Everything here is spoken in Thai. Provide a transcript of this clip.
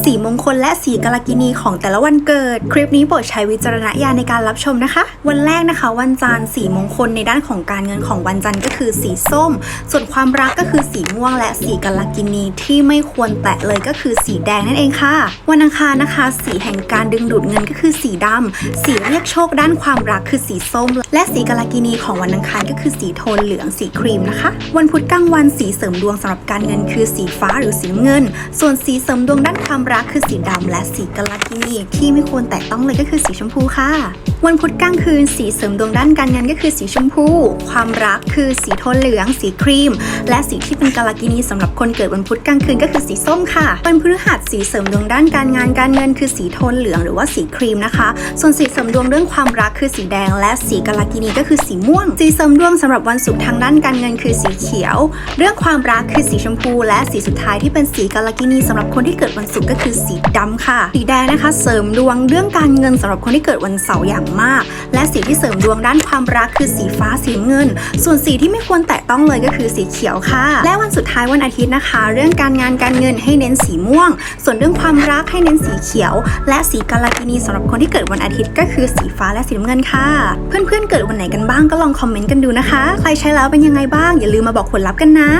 สีมงคลและสีกาลกินีของแต่ละวันเกิด คลิปนี้โปรดใช้วิจารณญาณในการรับชมนะคะ วันแรกนะคะ วันจันทร์สีมงคลในด้านของการเงินของวันจันทร์ก็คือสีส้ม ส่วนความรักก็คือสีม่วงและสีกาลกินีที่ไม่ควรแตะเลยก็คือสีแดงนั่นเองค่ะ วันอังคารนะคะ สีแห่งการดึงดูดเงินก็คือสีดำสีเรียกโชคด้านความรักคือสีส้ม และสีกาลกินีของวันอังคารก็คือสีโทนเหลืองสีครีมนะคะ วันพุธกลางวันสีเสริมดวงสำหรับการเงินคือสีฟ้าหรือสีเงิน ส่วนสีเสริมดวงด้านความรักคือสีดำและสีกาลกินีที่ไม่ควรแตะต้องเลยก็คือสีชมพูค่ะ วันพุธกลางคืนสีเสริมดวงด้านการเงินก็คือสีชมพู ความรักคือสีโทนเหลือง สีครีม และสีที่เป็นกาลกินีสำหรับคนเกิดวันพุธกลางคืนก็คือสีส้มค่ะวันพฤหัสสีเสริมดวงด้านการงานการเงินคือสีโทนเหลืองหรือว่าสีครีมนะคะ ส่วนสีเสริมดวงเรื่องความรักคือสีแดง และสีกาลกินีก็คือสีม่วง สีเสริมดวงสำหรับวันศุกร์ทางด้านการเงินคือสีเขียว เรื่องความรักคือสีชมพู และสีสุดท้ายที่เป็นสีกาลกินีสำหรับคนที่เกิดวันศุกร์ก็คือสีดำค่ะ สีแดงนะคะ เสริมดวงเรื่องการเงินสำหรับคนที่เกิดวันเสาร์อย่างมาก และสีที่เสริมดวงด้านความรักคือสีฟ้าสีเงิน ส่วนสีที่ไม่ควรแตะต้องเลยก็คือสีเขียวค่ะ และวันสุดท้ายวันอาทิตย์นะคะ เรื่องการงานการเงินให้เน้นสีม่วง ส่วนเรื่องความรักให้เน้นสีเขียว และสีกาลกินีสำหรับคนที่เกิดวันอาทิตย์ก็คือสีฟ้าและสีน้ำเงินค่ะ เพื่อนๆเกิดวันไหนกันบ้างก็ลองคอมเมนต์กันดูนะคะ ใครใช้แล้วเป็นยังไงบ้าง อย่าลืมมาบอกผลลัพธ์กันนะ